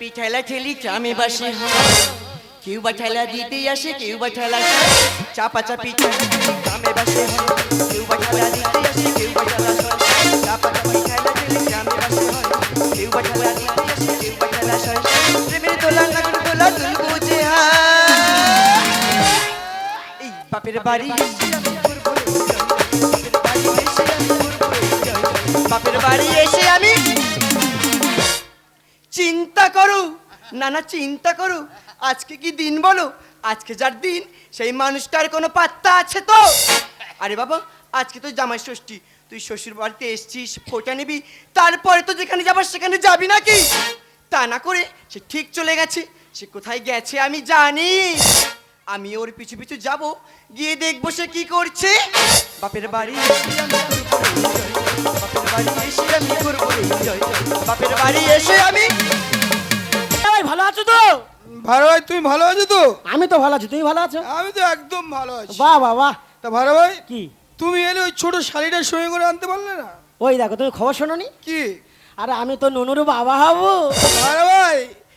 ঠেলা ঠেলি চামে বাসে কেউ বা ঠেলা দিতে আসে, কেউ বা ঠেলা। চাপা চাপি চামে বাসে কেউ বা ঠেলা দিতে আসে, কেউ বা ঠেলা চাপা চাপি ঠেলা ঠেলি চামে বাসে কেউ বা ঠেলা দিতে আসে, কেউ বা ঠেলা প্রেমের দোলা নাগর দোলা তুল বুঝে। এই বাপের বাড়ি। বাপের বাড়ি এসে আমি করো। না না চিন্তা করো। আজকে কি দিন বলো? আজকে যার দিন, সেই মানুষটার কোনো পাত্তা আছে তো? আরে বাবা, আজকে তো জামাই ষষ্ঠী। তুই শ্বশুর বাড়িতে এসছিস, ফোটা নিবি, তারপরে তো যেখানে যাবার সেখানে যাবি নাকি? তা না করে সে ঠিক চলে গেছে। সে কোথায় গেছে আমি জানি। আমি ওর পিছু পিছু যাব, গিয়ে দেখব সে কি করছে। বাপের বাড়ি। বাপের বাড়ি এসে আমি বাপের বাড়ি এসে আমি ভালো আছো তো? ভালো ভাই তুমি ভালো আছো তো? আমি তো ভালো আছি তুমি ভালো আছো? আমি তো একদম ভালো আছি। বাহ বাহ বাহ। তা ভালো ভাই কি? তুমি এলে ওই ছোট শাড়িটা সঙ্গে করে আনতে পারলে না? ওই দেখো তুমি খবর শোনো নি কি? আরে আমি তো নুনুর বাবা হব। ভালো ভাই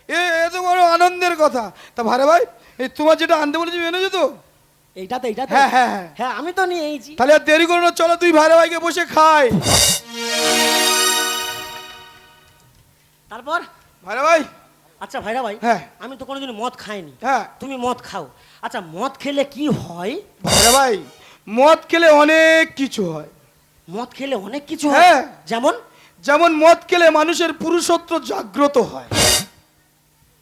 এ এ তো বড় আনন্দের কথা। তা ভালো ভাই এই তোমার যেটা আনতে বলেছি এনেছো তো? এইটা তো এইটা তো হ্যাঁ, হ্যাঁ, হ্যাঁ। হ্যাঁ আমি তো নিয়ে এইছি তাহলে আর দেরি করো না চলো তুই ভালো ভাইকে বসে খাই। তারপর? ভালো ভাই। আচ্ছা ভাইরা ভাই হ্যাঁ। আমি তো কোনোদিন মদ খাইনি। হ্যাঁ। তুমি মদ খাও। আচ্ছা মদ খেলে কি হয়? ভালো ভাই মদ খেলে অনেক কিছু হয়। মদ খেলে অনেক কিছু হয়? হ্যাঁ। যেমন? যেমন মদ খেলে মানুষের পুরুষত্ব জাগ্রত হয়।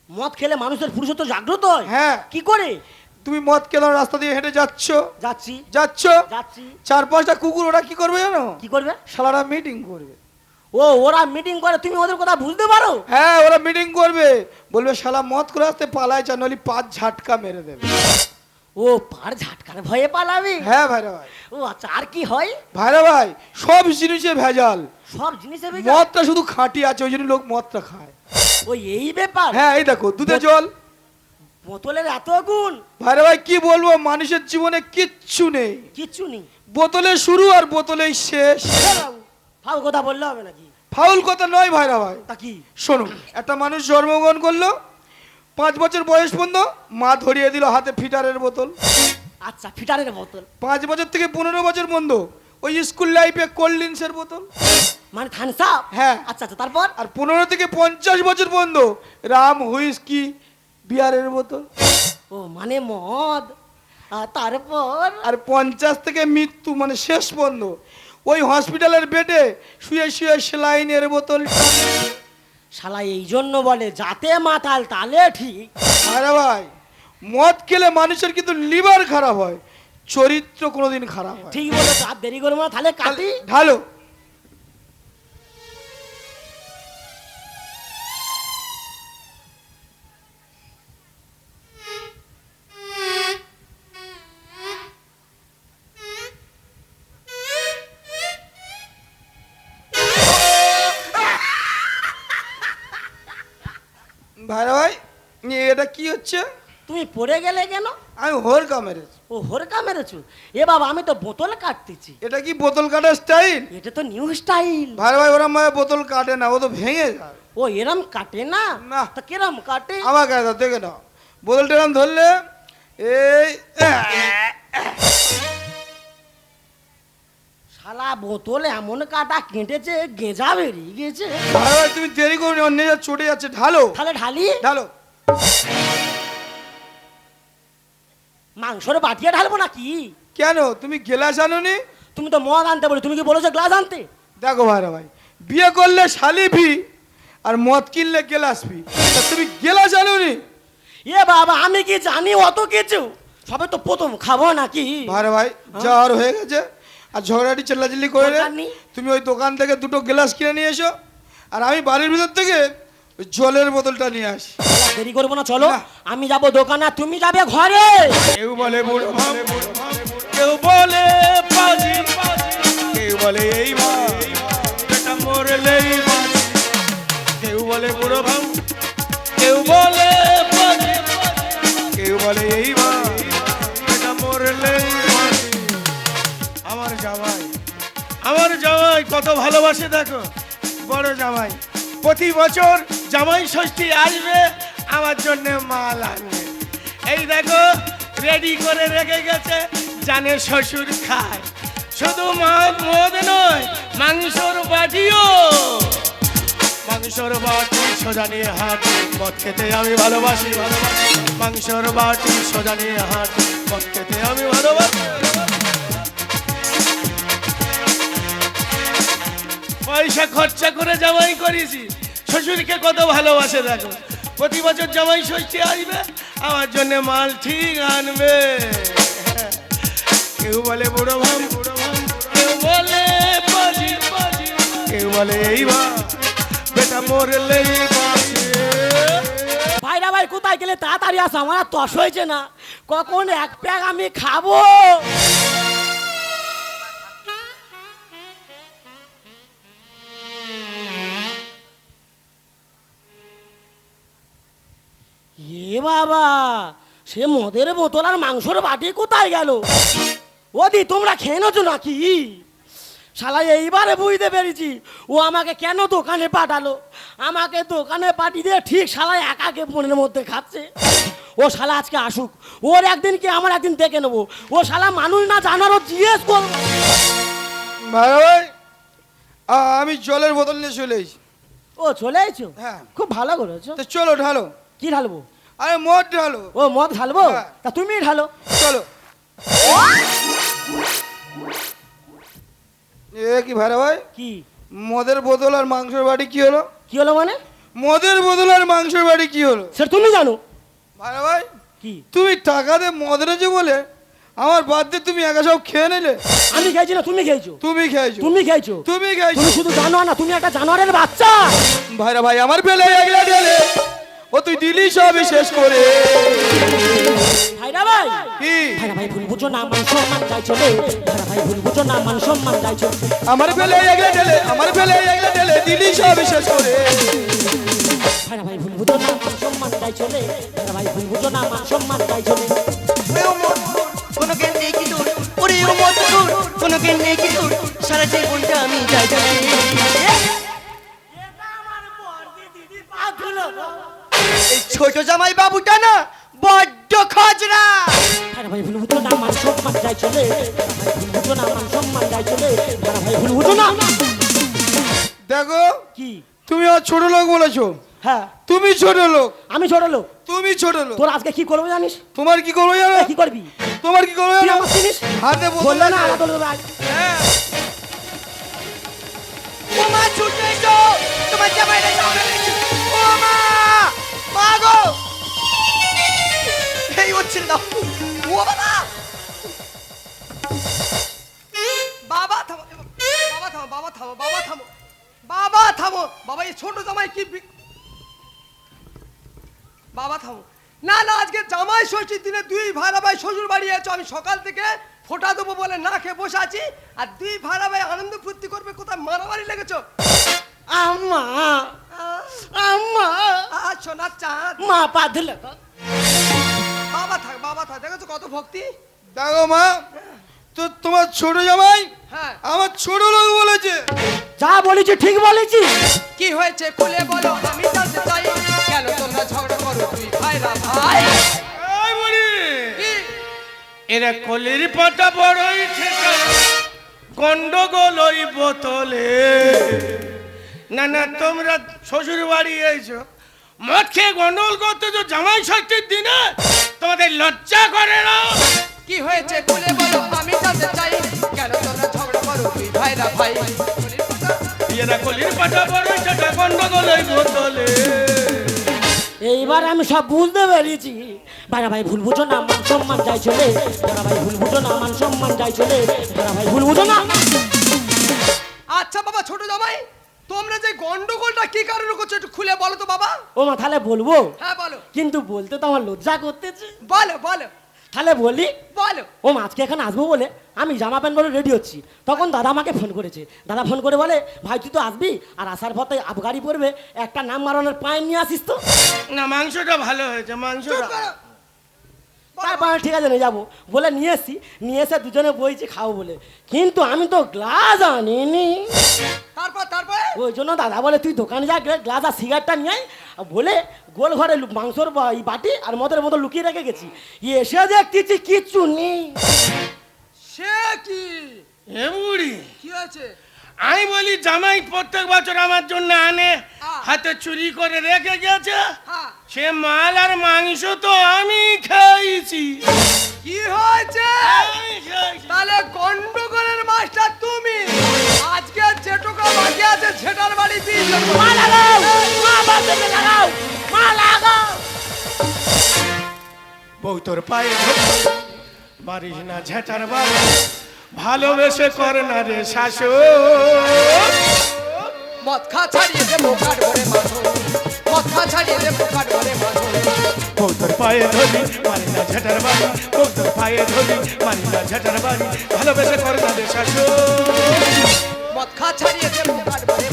মদ খেলে মানুষের পুরুষত্ব জাগ্রত হয়? হ্যাঁ। কি করে? তুমি মদ খেলে রাস্তা দিয়ে হেঁটে যাচ্ছ। যাচ্ছি। যাচ্ছ। যাচ্ছি। চার পাঁচটা কুকুর ওরা কি করবে জানো? কি করবে? শালারা মিটিং করবে। ও ওরা মিটিং করে তুমি ওদের কথা বুঝতে পারো? হ্যাঁ ওরা মিটিং করবে। বলবে শালা মদ করে আসতে পালায় চা নলি পাঁচ ঝাটকা মেরে দেবে। ও পার ঝাটকার ভয়ে পালাবে? হ্যাঁ ভাইরা ভাই। ও আচ্ছা আর কি হয়? ভাইরা ভাই সব জিনিসে ভেজাল। সব জিনিসের ভেজাল? মদটা শুধু খাঁটি আছে ওই জন্য লোক মদটা খায়। ওই এই ব্যাপার? হ্যাঁ এই দেখো দুধে জল। বোতলের এত গুণ? ভাইরা ভাই কি বলব মানুষের জীবনে কিচ্ছু নেই। কিচ্ছু নেই। বোতলে শুরু আর বোতলেই শেষ। ফাউ কথা বললে হবে নাকি? ফাউল কথা নয় ভাইরা ভাই। তা কি? শোনো একটা মানুষ জন্মগ্রহণ করল পাঁচ বছর বয়স পর্যন্ত মা ধরিয়ে দিল হাতে ফিটারের বোতল। আচ্ছা ফিটারের বোতল। পাঁচ বছর থেকে পনেরো বছর বন্ধ ওই স্কুল লাইফে কোল্ড ড্রিঙ্কসের বোতল। মানে থানস আপ হ্যাঁ। আচ্ছা আচ্ছা তারপর? আর পনেরো থেকে পঞ্চাশ বছর বন্ধ রাম হুইস্কি বিয়ারের বোতল। ও মানে মদ। আর তারপর? আর পঞ্চাশ থেকে মৃত্যু মানে শেষ বন্ধ ওই হসপিটালের বেডে শুয়ে শুয়ে সেলাইনের বোতল শালা এই জন্য বলে যাতে মাতাল তালে ঠিক। আরে ভাই মদ খেলে মানুষের কিন্তু লিভার খারাপ হয় চরিত্র কোনোদিন খারাপ হয়। ঠিক বলে আর দেরি করব না তাহলে কাটি। ঢালো হচ্ছে? তুমি পড়ে গেলে কেন? আমি হোর কামেরেছি ও হরকা মেরেছো? এ বাবা আমি তো বোতল কাটতেছি। এটা কি বোতল কাটার স্টাইল? এটা তো নিউ স্টাইল। ভাই ভাই ওরা মায়ের বোতল কাটে না ও তো ভেঙে যায়। ও এরম কাটে না? না। তা কিরম কাটে? আমাকে দাও দেখে নাও। বোতলটা এরম ধরলে এই শালা বোতল এমন কাটা কেটেছে গেঁজা বেরিয়ে গেছে। ভাই ভাই তুমি দেরি করো অন্য যা চটে যাচ্ছে ঢালো। তাহলে ঢালি। ঢালো। মাংসরে বাটিয়ে ঢালবো নাকি? কেন? তুমি গেলাস আনোনি? তুমি তো মদ আনতে বলে তুমি কি বলেছ গ্লাস আনতে? দেখো ভাইরা ভাই বিয়ে করলে শালি ফি আর মদ কিনলে গেলাস ফি। তুমি গেলাস আনোনি? এ বাবা আমি কি জানি অত কিছু। সবে তো প্রথম খাব নাকি? ভাইরা ভাই জ্বর হয়ে গেছে। আর ঝগড়াটি চেল্লাচিল্লি করে তুমি ওই দোকান থেকে দুটো গ্লাস কিনে নিয়ে এসো। আর আমি বাড়ির ভিতর থেকে ওই জলের বোতলটা নিয়ে আসি। দেরি করব না চলো। আমি যাব দোকানে আর তুমি যাবে ঘরে। কেউ বলে কেউ বলে কেউ বলে এই বেটা মরলেই কেউ বলে বুড়ো ভাম কেউ বলে কেউ বলে এই বেটা মরলেই আমার জামাই আমার জামাই কত ভালোবাসে দেখো। বড় জামাই প্রতি বছর জামাই ষষ্ঠী আসবে। আমার জন্য মাল আনবে। এই দেখো রেডি করে রেখে গেছে, জানে শ্বশুর খায়। শুধু মদ নয়, মাংসর বাটিও। মাংসর বাটি সোজা নিয়ে হাত মদ খেতে আমি ভালোবাসি ভালোবাসি। মাংসর বাটি সোজা নিয়ে হাত মদ খেতে আমি ভালোবাসি। পয়সা খরচা করে জামাই করেছি। শ্বশুরকে কত ভালোবাসে দেখো। প্রতি বছর জামাই ষষ্ঠী আসবে, আমার জন্য মাল ঠিক আনবে। কেউ বলে বুড়ো ভাম, কেউ বলে কেউ বলে এই বেটা মরলেই বাঁচে ভাইরা ভাই, কোথায় গেলে তাড়াতাড়ি আসো? আমার তস হয়েছে না। কখন এক প্যাক আমি খাব? এ বাবা সে মদের বোতল আর মাংসর বাটি কোথায় গেল? ওদি তোমরা খেয়ে নেছো নাকি? শালা এইবারে বুঝতে পেরেছি। ও আমাকে কেন দোকানে পাঠালো? আমাকে দোকানে পাঠিয়ে দিয়ে ঠিক শালা একাকে মনের মধ্যে খাচ্ছে। ও শালা আজকে আসুক। ওর একদিন কি আমার একদিন দেখে নেব? ও শালা মানুষ না জানারও জিজ্ঞেস করব। ভাই আমি জলের বোতল নিয়ে চলে এসেছি। ও চলে এসছো? হ্যাঁ। খুব ভালো করেছ। তো চলো ঢালো। কি ঢালবো? আরে মদ ঢালো। ও মদ ঢালবো? হ্যাঁ। তা তুমি ঢালো। চলো। এ কি ভাই ভাই? কি? মদের বোতল আর মাংসের বাড়ি কি হলো? কি হলো মানে? মদের বোতল আর মাংসের বাড়ি কি হলো? সেটা তুমি জানো। ভাই ভাই? কি? তুমি টাকা দিয়ে মদ এনেছো বলে আমার বাদ দিয়ে তুমি একা সব খেয়ে নিলে? আমি খেয়েছি না তুমি খেয়েছো। তুমি খেয়েছো। তুমি খেয়েছো। তুমি তুমি খেয়েছো শুধু জানো না তুমি একটা জানোয়ারের বাচ্চা। ভাইরা ভাই আমার ফেলে একলা ঢেলে ও তুই দিলি সবই শেষ করে। ভাইরা ভাই? কি? ভাইরা ভাই ভুল বুঝো না মান সম্মান যাই চলে। ভাইরা ভাই ভুল বুঝো না মান সম্মান যাই চলে। আমার ঢেলে আমার ঢেলে দিলি সবই শেষ করে। ভাইরা ভাই ভুল বুঝো না মান সম্মান যাই চলে। ভাইরা ভাই ভুল বুঝো না মান সম্মান যাই চলে। ওরে ও মদ তোর, কোনো জ্ঞান নেই কি ওরে ও কোনো নেই চলে। ভাইরা ভাই ভুল বুঝো না মান সম্মান যাই চলে। ভাইরা ভাই ভুল বুঝো না। দেখো কি? তুমি আমার ছোট লোক বলেছ। হ্যাঁ। তুমি ছোট লোক। আমি ছোট লোক। তুমি ছোট লোক। তোর আজকে কি করব জানিস? তোমার কি করব জানো? কি করবি? তোমার কি করব জানো? হাতে বলল না। আলাদা আলাদা হ্যাঁ। মা ছুটে এসো। তোমার জামাইটা সামনে ও মা মা গো। এই হচ্ছে না। ও বাবা। থামো বাবা থামো। বাবা থামো। বাবা এই ছোট জামাই কি বাবা থামো। না না আজকে জামাই ষষ্ঠীর দিনে দুই ভাড়া ভাই শ্বশুর বাড়ি আছো আমি সকাল থেকে ফোটা দেবো বলে না খেয়ে বসে আছি আর দুই ভাড়া ভাই আনন্দ ফুর্তি করবে কোথায়? মারামারি লেগেছো? আম্মা আম্মা। সোনার চাঁদ। মা পা দিলে বাবা থাক বাবা থাক। দেখেছ কত ভক্তি? দেখো মা তো তোমার ছোট জামাই হ্যাঁ। আমার ছোট লোক বলেছে। যা বলেছি ঠিক বলেছি। কি হয়েছে খুলে বলো আমি জানতে চাই কেন তোমরা ঝগড়া করো দুই ভাইরা ভাই। এই বুড়ি, কি? এরা কলির পাতা বড়ই ঠেকা গন্ডগোল ওই বোতলে। না না তোমরা শ্বশুর বাড়ি এসো। মদ খেয়ে গন্ডগোল করতেছো জামাই ষষ্ঠীর দিনে তোমাদের লজ্জা করে না? কি হয়েছে খুলে বলো? আমি জানতে চাই। কেন তোমরা ঝগড়া করো? দুই ভাইরা ভাই। এরা কলির বোতলে এইবার আমি সব বুঝতে পেরেছি। বারা ভাই ভুল বুঝো না মান সম্মান যাই চলে। বারা ভাই ভুল বুঝো না মান সম্মান যাই চলে। বারা ভাই ভুল বুঝো না। আচ্ছা বাবা ছোট জামাই তোমরা যে গন্ডগোলটা কি কারণে করছ একটু খুলে বলো তো বাবা। ও মা তাহলে বলব? হ্যাঁ বলো। কিন্তু বলতে তো আমার লজ্জা করতেছে। বলো বলো। তাহলে বলি বলো। ও আজকে এখানে আসব বলে আমি জামা প্যান্ট পরে রেডি হচ্ছি। তখন দাদা আমাকে ফোন করেছে। দাদা ফোন করে বলে ভাই তুই তো আসবি? আর আসার পথে আবগাড়ি পড়বে একটা নাম মারানোর পায়ে নিয়ে আসিস তো? না মাংসটা ভালো হয়েছে মাংসটা। তারপর ঠিক আছে নিয়ে যাব। বলে নিয়ে এসছি। নিয়ে এসে দুজনে বইছি খাও বলে। কিন্তু আমি তো গ্লাস আনিনি। তারপর তারপরে? ওই জন্য দাদা বলে তুই দোকানে যা গে- গ্লাস আর সিগারেটটা নিয়ে আয়। বলে গোল ঘরে মাংসর এই বাটি আর মদের মতো লুকিয়ে রেখে গেছি। এসে দেখতেছি কিচ্ছু নেই। সে কি? এ বুড়ি কি হয়েছে? আমি বলি জামাই প্রত্যেক বছর আমার জন্য আনে হ্যাঁ। হাতে চুরি করে রেখে গেছে। হ্যাঁ। সে মাল আর মাংস তো আমি খাইছি কি হয়েছে? আমি তাহলে গন্ডগোলের মাস্টার তুমি। আজকে যেটুকু বাকি আছে সেটার বাড়ি দিয়ে মা লাগাও মা লাগাও মা লাগাও বউ তোর পায়ে মারিস না ঝেটার বাবা ভালোবেসে করে না রে শাশু মদ খা ছাড়িয়ে দে মোকাট ভরে মাথো। মদ খা ছাড়িয়ে দে মোকাট ভরে মাথো। বউ তোর পায়ে ধরি মারি না ঝেটার বাড়ি। বউ তোর পায়ে ধরি মারি না ঝেটার বাড়ি। ভালোবেসে করে না রে শাশু মদ খা ছাড়িয়ে দে ভরে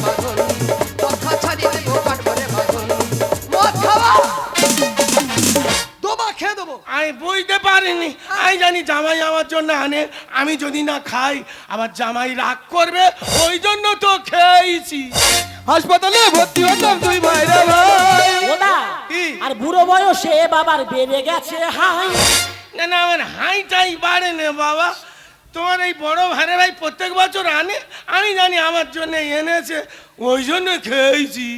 আমি বুঝতে পারিনি। আমি জানি জামাই আমার জন্য আনে আমি যদি না খাই আমার জামাই রাগ করবে ওই জন্য তো খেয়েছি। হাসপাতালে ভর্তি হতাম তুই ভাই। ওদা কি? আর বুড়ো বয়সে বাবার বেড়ে গেছে হাই। না না আমার হাইটাই বাড়ে না বাবা। তোমার এই বড় ভাইরা ভাই প্রত্যেক বছর আনে আমি জানি আমার জন্য এনেছে ওই জন্য খেয়েছি।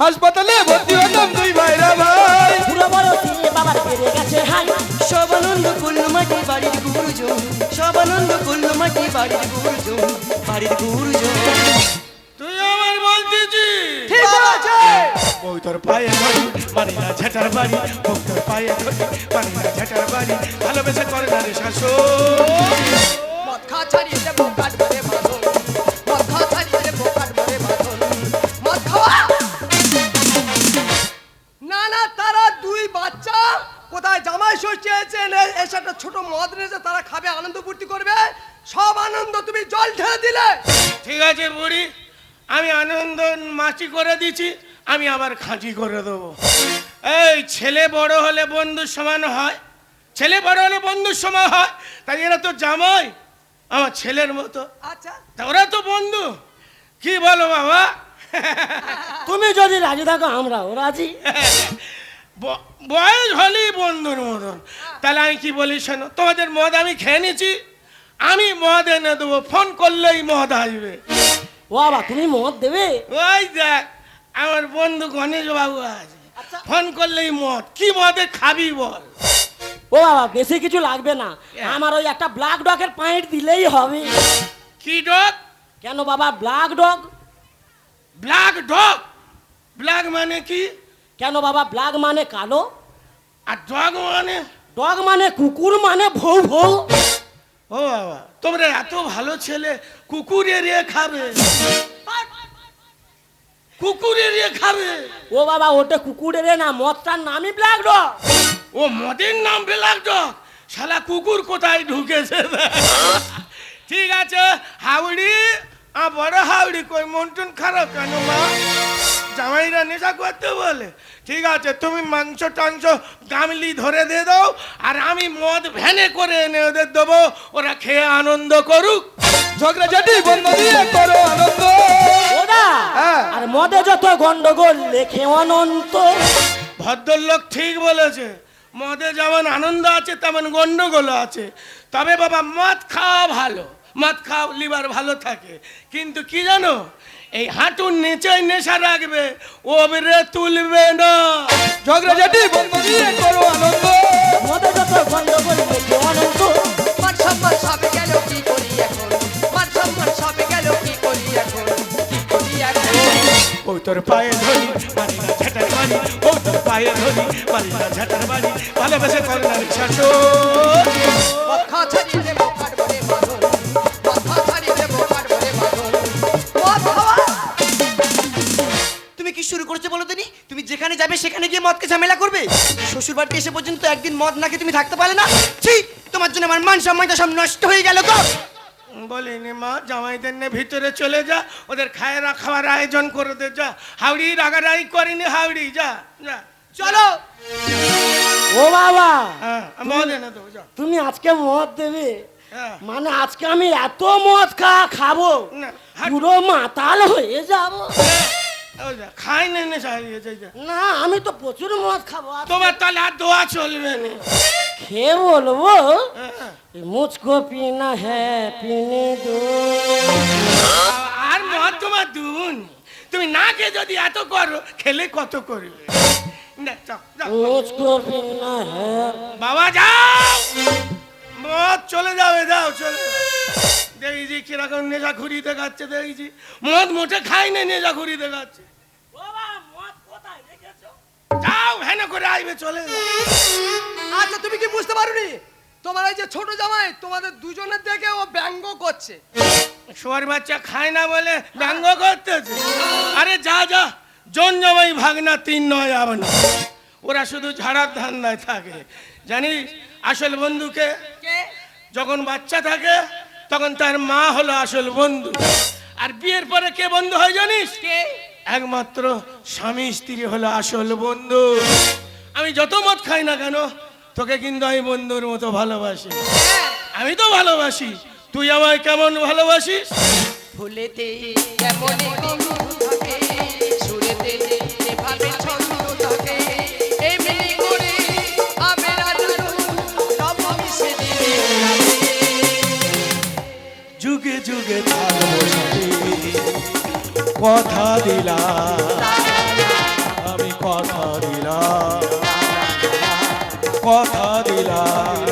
হাসপাতালে ভর্তি হতাম তুই ভাইরা ভাই। বুড়ো বয়সে বাবার বেড়ে গেছে হাই। সবানন্দ করল মাটি বাড়ির গুরুজন সবানন্দ করল মাটি বাড়ির গুরুজন বাড়ির গুরুজন। তুই আমার বলতেছি ঠিক আছে বউ তোর পায়ে ধরি মারি না ঝেটার বাড়ি। বউ তোর পায়ে ধরি মারি না ঝেটার বাড়ি। ভালোবেসে করে না রে শাশুড় মদ খা ছাড়িয়ে দে ছোট মদ নিয়েছে তারা খাবে আনন্দ ফুর্তি করবে সব আনন্দ তুমি জল ঢেলে দিলে। ঠিক আছে বুড়ি আমি আনন্দ মাছি করে দিচ্ছি আমি আবার খাঁটি করে দেবো। এই ছেলে বড় হলে বন্ধুর সমান হয় ছেলে বড় হলে বন্ধুর সমান হয় তাই এরা তো জামাই আমার ছেলের মতো। আচ্ছা। তা ওরা তো বন্ধু কি বলো বাবা? তুমি যদি রাজি থাকো আমরাও রাজি। বয়স হলেই বন্ধুর মতন। তাহলে আমি কি বলি শোনো তোমাদের মদ আমি খেয়ে নিয়েছি আমি মদ এনে দেবো ফোন করলেই মদ আসবে। ও বাবা তুমি মদ দেবে? ওই দেখ আমার বন্ধু গণেশ বাবু আছে ফোন করলেই মদ কি মদে খাবি বল? ও বাবা বেশি কিছু লাগবে না। আমার ওই একটা ব্ল্যাক ডগের পাইট দিলেই হবে। কি ডগ কেন বাবা black dog black dog black মানে কি? কেন বাবা? ব্ল্যাক মানে কালো? আর ডগ মানে? ডগ মানে কুকুর মানে ভৌ ভৌ। ও বাবা তোমরা এত ভালো ছেলে কুকুর এরিয়ে খাবে। কুকুর এরিয়ে খাবে। ও বাবা ওটা কুকুরের না মদটার নামই ব্ল্যাক ডগ। ও মদের নাম ব্ল্যাক ডগ? শালা কুকুর কোথায় ঢুকেছে? ঠিক আছে হাওড়ি আ বড় হাওড়ি কই? মন টন খারাপ কেন মা? জামাইরা নেশা করতে বলে ঠিক আছে তুমি মাংস টাংস গামলি ধরে দিয়ে দাও আর আমি মদ ভ্যানে করে এনে ওদের দেবো। ওরা খেয়ে আনন্দ করুক। ঝগড়াঝাটি বন্ধ দিয়ে করো আনন্দ। হ্যাঁ। আর মদে যত গন্ডগোল লেখে অনন্ত। ভদ্রলোক ঠিক বলেছে মদে যেমন আনন্দ আছে তেমন গন্ডগোল আছে। তবে বাবা মদ খাওয়া ভালো মদ খাও লিভার ভালো থাকে। কিন্তু কি জানো এই হাঁটুর নিচে নেশা রাখবে ওবরে তুলবে না। ঝগড়াঝাটি বন্ধ দিয়ে করো আনন্দ। মদে যত গন্ডগোল লেখে অনন্ত মান সম্মান সবে গেল কি করি এখন? মান সম্মান সবে গেল কি করি এখন? কি করি এখন? ও তোর পায়ে ধরি মারি না ঝাঁটার বাড়ি ও তোর পায়ে ধরি মারি না ঝাঁটার বাড়ি ভালোবেসে করে না শাশুড় ছাড়িয়ে ঝামেলা করবে? শ্বশুর বাড়িতে এসে পর্যন্ত একদিন মদ নাকি তুমি থাকতে পারলে না? ছি তোমার জন্য আমার মান সম্মানটা সব নষ্ট হয়ে গেল তো। বলিনি মা জামাইদের নিয়ে ভিতরে চলে যা ওদের খায়রা খাওয়ার আয়োজন করে দে যা। হাওড়ি রাগারাগি করিনি হাওড়ি যা যা। চলো। ও বাবা হ্যাঁ মদ এনে দেবো যা। তুমি আজকে মদ দেবে? হ্যাঁ। মানে আজকে আমি এত মদ খা খাব। পুরো মাতাল হয়ে যাব। ওই যা, খাই নে আমি তো প্রচুর মদ খাব আর তোমার তাহলে আর দোয়া চলবে না। খেয়ে বলব হ্যাঁ। মুঝকো পিনা হ্যাঁ পিনে দো। আর মদ তোমার দুন। তুমি না খেয়ে যদি এত করো খেলে কত করবে? বাবা যাও। মদ চলে যাবে যাও চলে যাও। দেখেছি কীরকম নেশা ঘুরি দেখাচ্ছে দেখেছি মদ মোটে খাই না নেশা ঘুরি দেখাচ্ছে। যাও ভ্যানে করে আইবে চলে। আচ্ছা তুমি কি বুঝতে পারোনি? তোমার এই যে ছোট জামাই তোমাদের দুজনের দেখে ও ব্যঙ্গ করছে। শোয়ার বাচ্চা খায় না বলে ব্যঙ্গ করতেছে। আরে যা যা জন জমাই ভাগনা তিন নয় আবার ওরা শুধু ঝাড়ার ধান্দায় থাকে। জানিস আসল বন্ধুকে যখন বাচ্চা থাকে তখন তার মা হলো আসল বন্ধু। আর বিয়ের পরে কে বন্ধু হয় জানিস? একমাত্র স্বামী স্ত্রী হলো আসল বন্ধু। আমি যত মত খাই না কেন তোকে কিন্তু আমি বন্ধুর মতো ভালোবাসি। আমি তো ভালোবাসি। তুই আমায় কেমন ভালোবাসিস? ভুলেতে কেমন যুগে থাকব কথা দিলা আমি কথা দিলা কথা দিলাম।